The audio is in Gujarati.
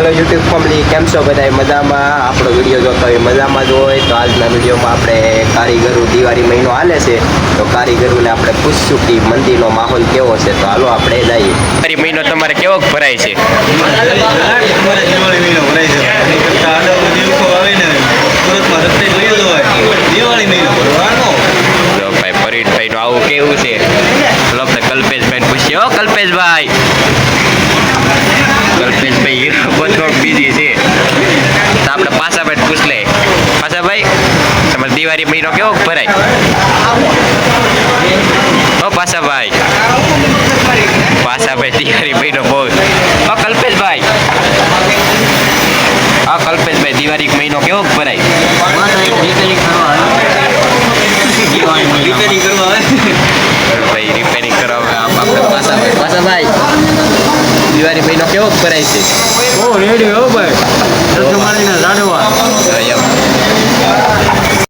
હાલો યુટ્યુબ ફેમિલી, કેમ છો બધા મજામાં? આપણો વીડિયો જોતો હોય મજામાં જ હોય. તો આજના વિડીયોમાં આપણે કારીગરો દિવાળી મહિનો હાલે છે. તો કારીગરોને આપણે પૂછશું કે મંદિરનો માહોલ કેવો છે. તો હાલો આપણે જઈએ. દિવાળી મહિનો તમારે કેવો ભરાય છે? ભાઈ પરીટભાઈ આવું કેવું છે? કલ્પેશભાઈ કલ્પેશભાઈ કલ્પેશભાઈ બધો બીજી છે તો આપણે પાસાભાઈ પૂછ લે પાસાભાઈ તમારે દિવાળી મહિનો કેવો ભરાય? ઓ પાસાભાઈ. પાસાભાઈ દિવાળી મહિનો બહુ હો કલ્પેશભાઈ. હા કલ્પેશભાઈ દિવાળી મહિનો કેવો ભરાય? રિપેરિંગ કરવા ભાઈ રિપેરિંગ કરાવે આપણે પાસાભાઈ. પાસાભાઈ દિવાળી મહિનો કેવો ભરાય છે? ઓ રેડી હો ભાઈ.